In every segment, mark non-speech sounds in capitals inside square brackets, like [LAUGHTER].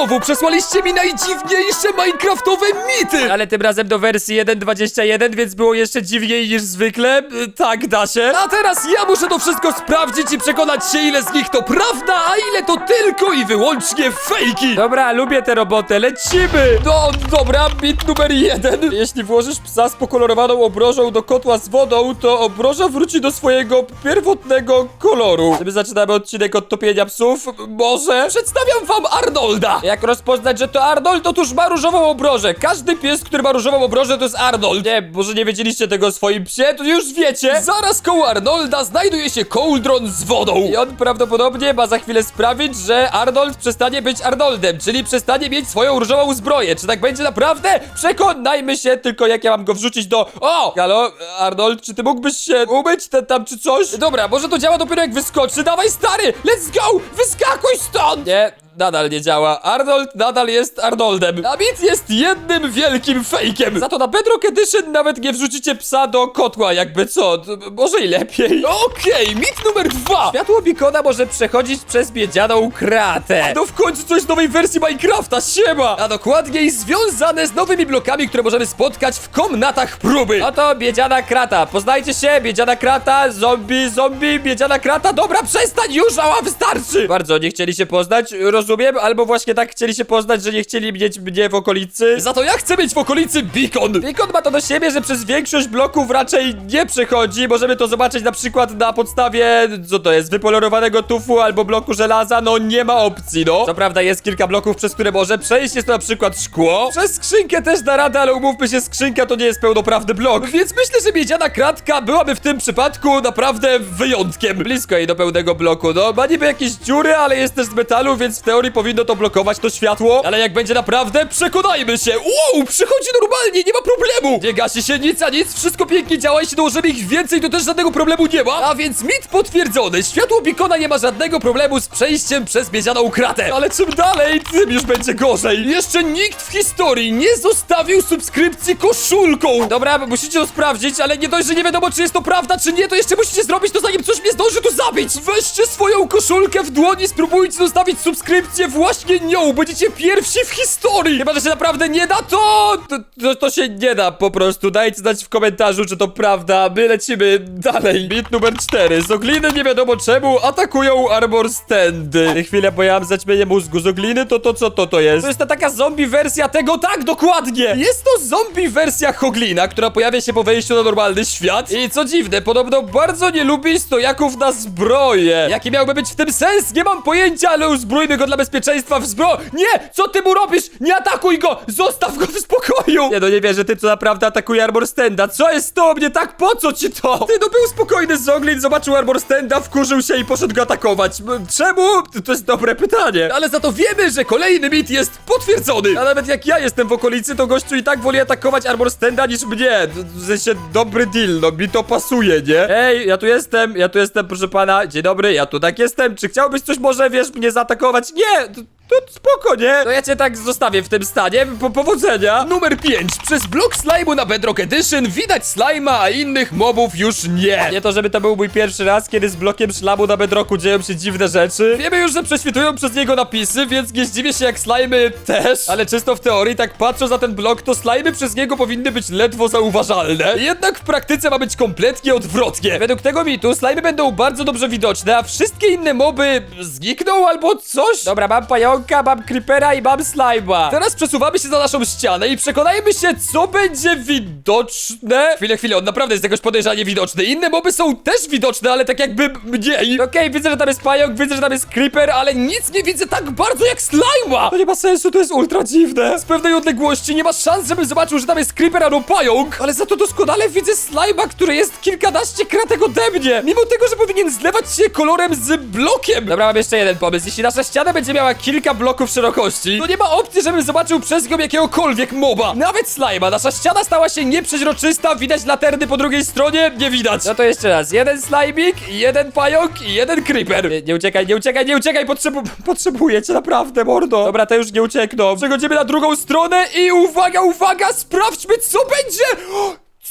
Znowu przesłaliście mi najdziwniejsze minecraftowe mity! Ale tym razem do wersji 1.21, więc było jeszcze dziwniej niż zwykle. Y, Tak, da się. A teraz ja muszę to wszystko sprawdzić i przekonać się, ile z nich to prawda, a ile to tylko i wyłącznie fejki! Dobra, lubię tę robotę, lecimy! No, dobra, bit numer jeden. Jeśli włożysz psa z pokolorowaną obrożą do kotła z wodą, to obroża wróci do swojego pierwotnego koloru. My zaczynamy odcinek od topienia psów. Może? Przedstawiam wam Arnolda! Jak rozpoznać, że to Arnold? Otóż ma różową obrożę. Każdy pies, który ma różową obrożę, to jest Arnold. Nie, może nie wiedzieliście tego o swoim psie, to już wiecie. Zaraz koło Arnolda znajduje się kołdron z wodą. I on prawdopodobnie ma za chwilę sprawić, że Arnold przestanie być Arnoldem, czyli przestanie mieć swoją różową zbroję. Czy tak będzie naprawdę? Przekonajmy się tylko, jak ja mam go wrzucić do... O! Halo, Arnold, czy ty mógłbyś się umyć ten tam czy coś? Dobra, może to działa dopiero jak wyskoczy. Dawaj, stary! Let's go! Wyskakuj stąd! Nie, nadal nie działa. Arnold nadal jest Arnoldem. David jest jednym wielkim fejkiem. Za to na Bedrock Edition nawet nie wrzucicie psa do kotła, jakby co? Może i lepiej. Okej, mit numer dwa. Światło Bikona może przechodzić przez miedzianą kratę. No w końcu coś z nowej wersji Minecrafta, siema! A dokładniej związane z nowymi blokami, które możemy spotkać w komnatach próby. No to miedziana krata. Poznajcie się, miedziana krata, zombie, zombie, miedziana krata. Dobra, Przestań już, ała, wystarczy! Bardzo nie chcieli się poznać, rozumiem, albo właśnie tak chcieli się poznać, że nie chcieli mieć mnie w okolicy. Za to ja chcę mieć w okolicy beacon. Beacon ma to do siebie, że przez większość bloków raczej nie przechodzi. Możemy to zobaczyć na przykład na podstawie, co to jest, wypolerowanego tufu albo bloku żelaza. No nie ma opcji, no. Co prawda jest kilka bloków, przez które może przejść. Jest to na przykład szkło. Przez skrzynkę też da radę, ale umówmy się, skrzynka to nie jest pełnoprawny blok. Więc myślę, że miedziana kratka byłaby w tym przypadku naprawdę wyjątkiem. Blisko jej do pełnego bloku. No, ma niby jakieś dziury, ale jest też z metalu, więc w teorii powinno to blokować to światło. Ale jak będzie naprawdę, przekonajmy się. Wow, przychodzi normalnie, nie ma problemu. Nie gasi się nic, a nic, wszystko pięknie działa. Jeśli dołożymy ich więcej, to też żadnego problemu nie ma. A więc mit potwierdzony. Światło Bikona nie ma żadnego problemu z przejściem przez miedzianą kratę. Ale czym dalej, tym już będzie gorzej. Jeszcze nikt w historii nie zostawił subskrypcji koszulką. Dobra, musicie to sprawdzić, ale nie dość, że nie wiadomo, czy jest to prawda, Czy nie, to jeszcze musicie zrobić to zanim coś mnie zdąży tu zabić. Weźcie swoją koszulkę w dłoni, spróbujcie zostawić subskrypcję właśnie nią. Będziecie pierwsi w historii. Chyba, że się naprawdę nie da, to, to, to, to się nie da po prostu. Dajcie znać w komentarzu, czy to prawda. My lecimy dalej. Bit numer 4. Zogliny nie wiadomo czemu atakują armor standy. Chwilę, bo ja mam zaćmienie mózgu. Zogliny to to co to to jest? To jest ta taka zombie wersja tego, tak, dokładnie. Jest to zombie wersja Hoglina, która pojawia się po wejściu na normalny świat. I co dziwne, podobno bardzo nie lubi stojaków na zbroję. Jaki miałby być w tym sens? Nie mam pojęcia, ale uzbrójmy go dla bezpieczeństwa w zbro... Nie! Co ty mu robisz? Nie atakuj go! Zostaw go w spokoju! Nie no, nie wierzę, ty co naprawdę atakuje armor standa. Co jest to mnie tak? Po co ci to? Ty, no był spokojny Zoglin, zobaczył Armor Standa, wkurzył się i poszedł go atakować. Czemu? To jest dobre pytanie. Ale za to wiemy, że kolejny mit jest potwierdzony. A nawet jak ja jestem w okolicy, to gościu i tak woli atakować armor standa niż mnie. W sensie dobry deal, no mi to pasuje, nie? Ej, ja tu jestem, ja tu jestem, proszę pana. Dzień dobry, ja tu tak jestem. Czy chciałbyś coś może, wiesz, mnie zaatakować? Nie, to, to spoko, nie? No ja cię tak zostawię w tym stanie. Po powodzenia. Numer 5. Przez blok slime'u na Bedrock Edition widać slime'a, a innych mobów już nie. Nie to, żeby to był mój pierwszy raz, kiedy z blokiem szlamu na bedroku dzieją się dziwne rzeczy. Wiemy już, że prześwitują przez niego napisy, więc nie zdziwię się jak slajmy też. Ale czysto w teorii, tak patrząc na ten blok, to slajmy przez niego powinny być ledwo zauważalne. Jednak w praktyce ma być kompletnie odwrotnie. Według tego mitu slajmy będą bardzo dobrze widoczne, a wszystkie inne moby znikną albo coś. Dobra, mam pająka, mam creepera i mam slajma. Teraz przesuwamy się za naszą ścianę i przekonajmy się, co będzie widoczne. Chwilę, chwilę, on naprawdę jest jakoś podejrzanie widoczny. Inne moby są też widoczne, ale tak jakby mniej. Okej, widzę, że tam jest pająk, widzę, że tam jest creeper, ale nic nie widzę tak bardzo jak slajma! to nie ma sensu, to jest ultra dziwne. Z pewnej odległości nie ma szans, żebym zobaczył, że tam jest creeper albo pająk, ale za to doskonale widzę slajma, który jest kilkanaście kratek ode mnie, mimo tego, że powinien zlewać się kolorem z blokiem. Dobra, mam jeszcze jeden pomysł. Jeśli nasza ściana będzie miała kilka bloków szerokości, To nie ma opcji, żebym zobaczył przez nią jakiegokolwiek moba. Nawet slajma, nasza ściana stała się nieprzeźroczysta, widać laterny po drugiej stronie, nie widać. No to jeszcze raz. Jeden slajmik, jeden pająk i jeden creeper. Nie, nie uciekaj, nie uciekaj, nie uciekaj, potrzebu potrzebuję cię naprawdę, mordo. Dobra, te już nie uciekną. Przechodzimy na drugą stronę i uwaga, uwaga, sprawdźmy co będzie!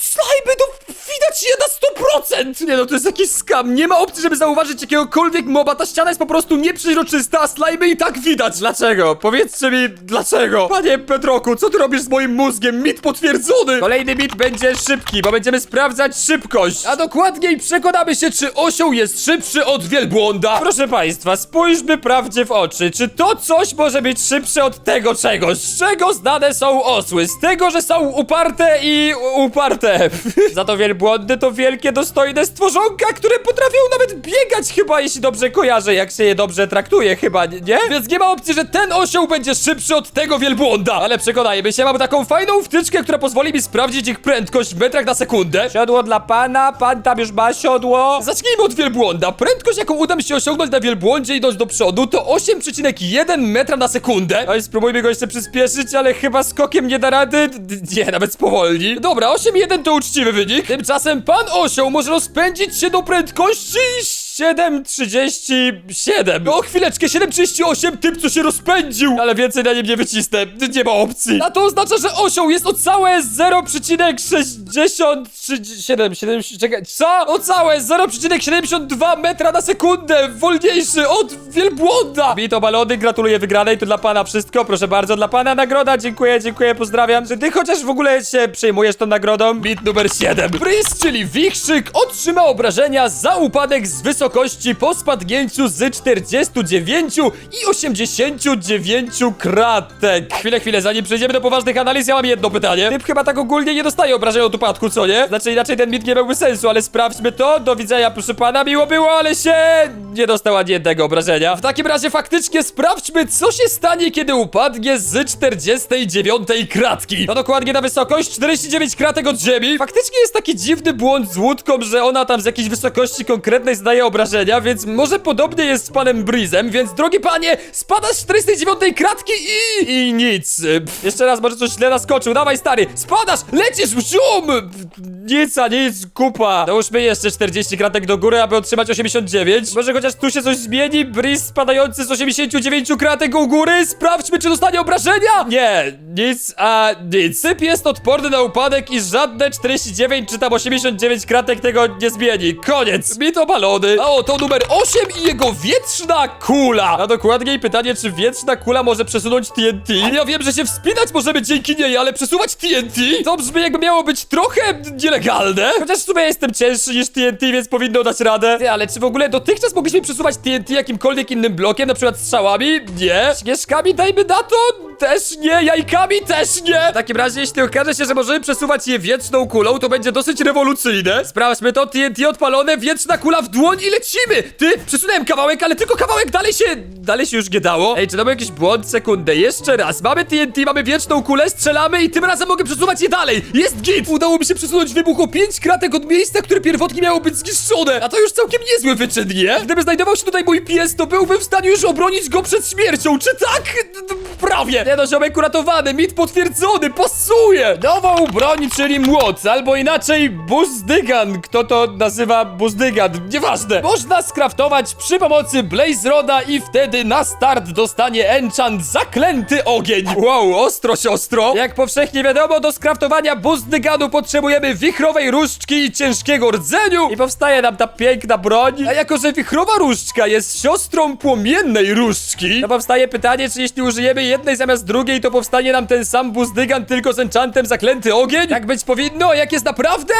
Slajmy, to widać je na 100%! Nie no, to jest jakiś skam. Nie ma opcji, żeby zauważyć jakiegokolwiek moba. Ta ściana jest po prostu nieprzeźroczysta, a slajmy i tak widać. Dlaczego? Powiedzcie mi, dlaczego? Panie Petroku, co ty robisz z moim mózgiem? Mit potwierdzony! Kolejny mit będzie szybki, bo będziemy sprawdzać szybkość. A dokładniej przekonamy się, czy osioł jest szybszy od wielbłąda. Proszę państwa, spójrzmy prawdzie w oczy. Czy to coś może być szybsze od tego czegoś? Z czego znane są osły? Z tego, że są uparte i u- [LAUGHS] Za to wielbłądy to wielkie, dostojne stworzonka, które potrafią nawet biegać chyba, jeśli dobrze kojarzę, jak się je dobrze traktuje chyba, nie? Więc nie ma opcji, że ten osioł będzie szybszy od tego wielbłąda. Ale przekonajmy się, mam taką fajną wtyczkę, która pozwoli mi sprawdzić ich prędkość w metrach na sekundę. Siodło dla pana, pan tam już ma siodło. Zacznijmy od wielbłąda. Prędkość, jaką uda mi się osiągnąć na wielbłądzie idąc do przodu, to 8,1 metra na sekundę. No i spróbujmy go jeszcze przyspieszyć, ale chyba skokiem nie da rady. Nie, nawet spowolni. Dobra, 8,1 to uczciwy wynik. Tymczasem pan osioł może rozpędzić się do prędkości 7,37. O, chwileczkę, 7,38, typ co się rozpędził. Ale więcej na nim nie wycisnę. Nie ma opcji. A to oznacza, że osioł jest o całe 0,67, 7, czekaj, co? O całe 0,72 metra na sekundę wolniejszy od wielbłąda! Bito balony, gratuluję wygranej, to dla pana wszystko, proszę bardzo, dla pana nagroda, dziękuję, dziękuję, pozdrawiam. Czy ty chociaż w ogóle się przejmujesz tą nagrodą? Bit numer 7. Brys, czyli wichrzyk, otrzyma obrażenia za upadek z wysokości po spadnięciu z 49 i 89 kratek. Chwilę, chwilę, zanim przejdziemy do poważnych analiz, ja mam jedno pytanie. Typ chyba tak ogólnie nie dostaje obrażeń od upadku, co nie? Znaczy inaczej ten mit nie miałby sensu, ale sprawdźmy to, do widzenia proszę pana, miło było, ale się nie dostał ani jednego obrażenia. W takim razie faktycznie sprawdźmy, co się stanie, kiedy upadnie z 49 kratki. No dokładnie na wysokość 49 kratek od ziemi. Faktycznie jest taki dziwny błąd z łódką, że ona tam z jakiejś wysokości konkretnej zdaje obrażenia, więc może podobnie jest z panem Breezem, więc drogi panie, Spada z 49 kratki i... i nic. Jeszcze raz może coś źle naskoczył, dawaj stary, Spadasz, lecisz, zium! Nic a nic, kupa. Dołóżmy jeszcze 40 kratek do góry, aby otrzymać 89. Może chociaż tu się coś zmieni, Breeze spadający z 89 kratek u góry, Sprawdźmy, czy dostanie obrażenia! nie, nic, a nic. Syp jest odporny na upadek i Żadne 49 czy tam 89 kratek tego nie zmieni. Koniec. Mit obalony. A oto numer 8 i jego wietrzna kula. A dokładniej pytanie, czy wietrzna kula może przesunąć TNT? Ja wiem, że się wspinać możemy dzięki niej, ale przesuwać TNT? To brzmi jakby miało być trochę nielegalne. Chociaż w sumie jestem cięższy niż TNT, więc powinno dać radę. Ty, ale czy w ogóle dotychczas mogliśmy przesuwać TNT jakimkolwiek innym blokiem, na przykład strzałami? Nie. Śnieżkami dajmy na to? Też nie. Jajkami też nie. W takim razie, jeśli okaże się, że możemy przesuwać je wieczną kulą, to będzie dosyć rewolucyjne. Sprawdźmy to, TNT odpalone, wieczna kula w dłoń i lecimy! Ty, przesunąłem kawałek, ale tylko kawałek dalej się... dalej się już nie dało. Ej, czy to był jakiś błąd? Sekundę, jeszcze raz. Mamy TNT, mamy wieczną kulę, strzelamy i tym razem mogę przesuwać je dalej! Jest git! Udało mi się przesunąć wybuch o 5 kratek od miejsca, które pierwotnie miało być zniszczone! A to już całkiem niezły wyczyn, nie? Gdyby znajdował się tutaj mój pies, to byłbym w stanie już obronić go przed śmiercią, czy tak? Prawie! Nie no, ziomek uratowany, mit potwierdzony, pasuje! Nową broń, czyli młot, albo inaczej buzdygan. Kto to nazywa buzdygan? Nieważne. Można skraftować przy pomocy Blaze Roda i wtedy na start dostanie enchant Zaklęty Ogień! Wow, ostro siostro! Jak powszechnie wiadomo, do skraftowania buzdyganu potrzebujemy wichrowej różdżki i ciężkiego rdzeniu. I powstaje nam ta piękna broń. A jako, że wichrowa różdżka jest siostrą płomiennej różdżki, To powstaje pytanie, czy jeśli użyjemy jednej zamiast drugiej, to powstanie nam ten sam buzdygan, tylko z enchantem zaklęty ogień? tak być powinno, jak jest naprawdę...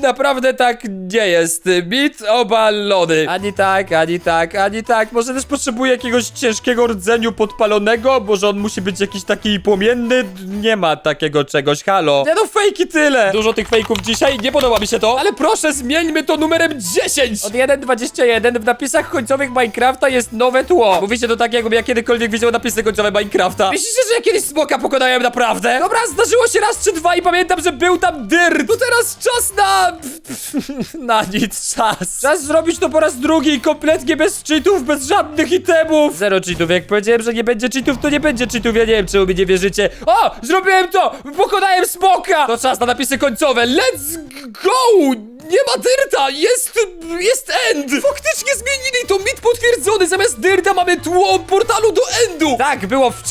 Naprawdę tak nie jest. Mit obalony. Ani tak, ani tak, ani tak. Może też potrzebuje jakiegoś ciężkiego rdzeniu podpalonego, może on musi być jakiś taki płomienny. Nie ma takiego czegoś, halo. Nie no, fejki tyle. Dużo tych fejków dzisiaj, nie podoba mi się to. Ale proszę, zmieńmy to numerem 10! Od 1.21 w napisach końcowych Minecrafta jest nowe tło. Mówicie to tak, jakbym ja kiedykolwiek widział napisy końcowe Minecrafta. Myślicie, że ja kiedyś smoka pokonałem naprawdę? Dobra, zdarzyło się raz czy dwa i pamiętam, że był tam dyrt. To teraz czas na... [LAUGHS] Na nic czas. Czas zrobić to po raz drugi, kompletnie bez cheatów, bez żadnych itemów. Zero cheatów, jak powiedziałem, że nie będzie cheatów, to nie będzie cheatów, ja nie wiem, czemu mi nie wierzycie. O, zrobiłem to, pokonałem smoka. To czas na napisy końcowe, let's go! nie ma dyrta, jest, jest end. Faktycznie zmienili to mit potwierdzony, zamiast dyrta mamy tło portalu do endu. Tak, było wcześniej,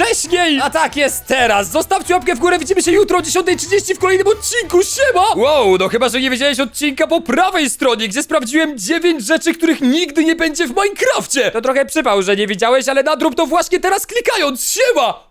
A tak jest teraz. Zostawcie łapkę w górę, widzimy się jutro o 10.30 w kolejnym odcinku. Siema! Wow, no chyba, że nie widziałeś odcinka po prawej stronie, gdzie sprawdziłem 9 rzeczy, których nigdy nie będzie w Minecrafcie. To trochę przypał, że nie widziałeś, ale nadrób to właśnie teraz klikając. Siema!